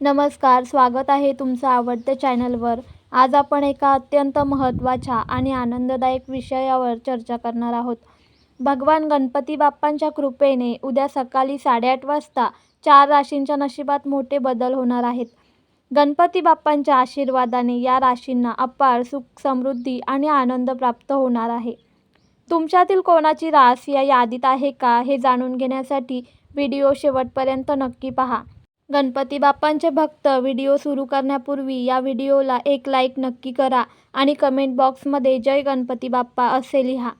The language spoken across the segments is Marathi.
नमस्कार स्वागत आहे तुमचं आवडत्या चॅनलवर. आज आपण एका अत्यंत महत्त्वाच्या आणि आनंददायक विषयावर चर्चा करणार आहोत. भगवान गणपती बाप्पांच्या कृपेने उद्या सकाळी साडेआठ वाजता चार राशींच्या नशिबात मोठे बदल होणार आहेत. गणपती बाप्पांच्या आशीर्वादाने या राशींना अपार सुख समृद्धी आणि आनंद प्राप्त होणार आहे. तुमच्यातील कोणाची रास या यादीत आहे का हे जाणून घेण्यासाठी व्हिडिओ शेवटपर्यंत नक्की पहा. गणपती बाप्पांचे भक्त. व्हिडिओ सुरू करण्यापूर्वी या व्हिडिओला एक लाईक नक्की करा आणि कमेंट बॉक्समध्ये जय गणपती बाप्पा असे लिहा.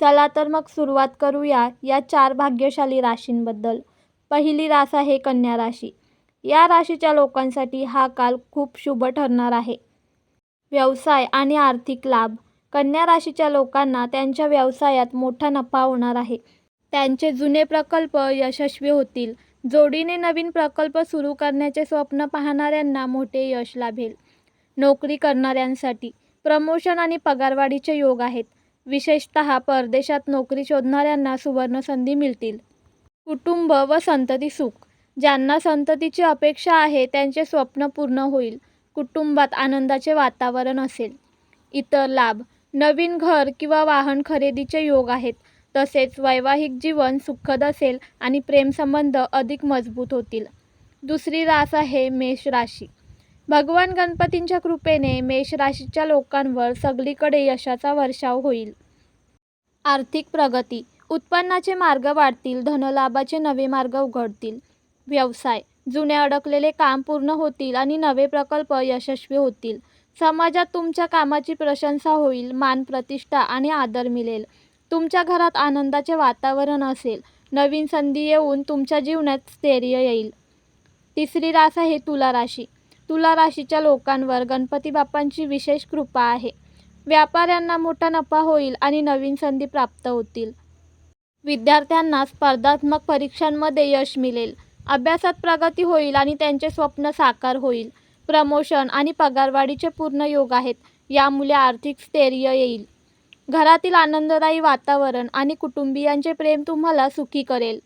चला तर मग सुरुवात करूया या चार भाग्यशाली राशींबद्दल. पहिली रास आहे कन्या राशी. या राशीच्या लोकांसाठी हा काल खूप शुभ ठरणार आहे. व्यवसाय आणि आर्थिक लाभ. कन्या राशीच्या लोकांना त्यांच्या व्यवसायात मोठा नफा होणार आहे. त्यांचे जुने प्रकल्प यशस्वी होतील. जोडीने नवीन प्रकल्प सुरू करण्याचे स्वप्न पाहणाऱ्यांना मोठे यश लाभेल. नोकरी करणाऱ्यांसाठी प्रमोशन आणि पगारवाढीचे योग आहेत. विशेषत परदेशात नोकरी शोधणाऱ्यांना सुवर्णसंधी मिळतील. कुटुंब व संतती सुख. ज्यांना संततीची अपेक्षा आहे त्यांचे स्वप्न पूर्ण होईल. कुटुंबात आनंदाचे वातावरण असेल. इतर लाभ. नवीन घर किंवा वाहन खरेदीचे योग आहेत. तसेच वैवाहिक जीवन सुखद असेल आणि प्रेमसंबंध अधिक मजबूत होतील. दुसरी रास आहे मेष राशी. भगवान गणपतींच्या कृपेने मेष राशीच्या लोकांवर सगळीकडे यशाचा वर्षाव होईल. आर्थिक प्रगती. उत्पन्नाचे मार्ग वाढतील धनलाभाचे नवे मार्ग उघडतील. व्यवसाय. जुने अडकलेले काम पूर्ण होतील आणि नवे प्रकल्प यशस्वी होतील. समाजात तुमच्या कामाची प्रशंसा होईल मान प्रतिष्ठा आणि आदर मिळेल. तुमच्या घरात आनंदाचे वातावरण असेल. नवीन संधी येऊन तुमच्या जीवनात स्थैर्य येईल. तिसरी रास आहे तुला राशी. तुला राशीच्या लोकांवर गणपती बाप्पांची विशेष कृपा आहे. व्यापाऱ्यांना मोठा नफा होईल आणि नवीन संधी प्राप्त होतील. विद्यार्थ्यांना स्पर्धात्मक परीक्षांमध्ये यश मिळेल. अभ्यासात प्रगती होईल आणि त्यांचे स्वप्न साकार होईल. प्रमोशन आणि पगारवाढीचे पूर्ण योग आहेत. यामुळे आर्थिक स्थैर्य येईल. घरातील आनंददायी वातावरण आणि कुटुंबियांचे प्रेम तुम्हाला सुखी करेल.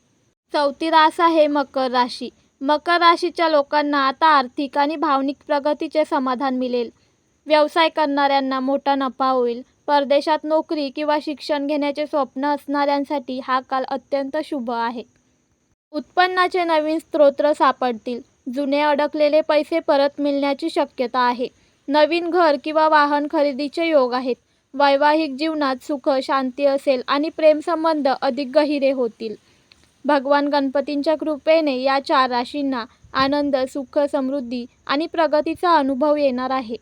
चौथी रास आहे मकर राशी. मकर राशीच्या लोकांना आता आर्थिक आणि भावनिक प्रगतीचे समाधान मिळेल. व्यवसाय करणाऱ्यांना मोठा नफा होईल. परदेशात नोकरी किंवा शिक्षण घेण्याचे स्वप्न असणाऱ्यांसाठी हा काल अत्यंत शुभ आहे. उत्पन्नाचे नवीन स्रोत सापडतील. जुने अडकलेले पैसे परत मिळण्याची शक्यता आहे. नवीन घर किंवा वाहन खरेदीचे योग आहेत. वैवाहिक जीवनात सुख शांती असेल आणि प्रेमसंबंध अधिक गहिरे होतील. भगवान गणपतींच्या कृपेने या चार राशींना आनंद सुख समृद्धी आणि प्रगतीचा अनुभव येणार आहे.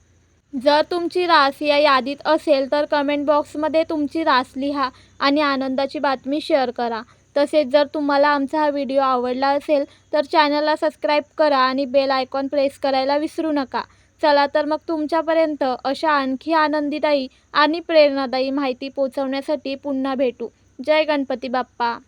जर तुमची रास या यादीत असेल तर कमेंट बॉक्समध्ये तुमची रास लिहा आणि आनंदाची बातमी शेअर करा. तसेच जर तुम्हाला आमचा हा व्हिडिओ आवडला असेल तर चॅनलला सबस्क्राईब करा आणि बेल आयकॉन प्रेस करायला विसरू नका. चला तर मग तुमच्यापर्यंत अशा आणखी आनंदीदायी आणि प्रेरणादायी माहिती पोचवण्यासाठी पुन्हा भेटू. जय गणपती बाप्पा.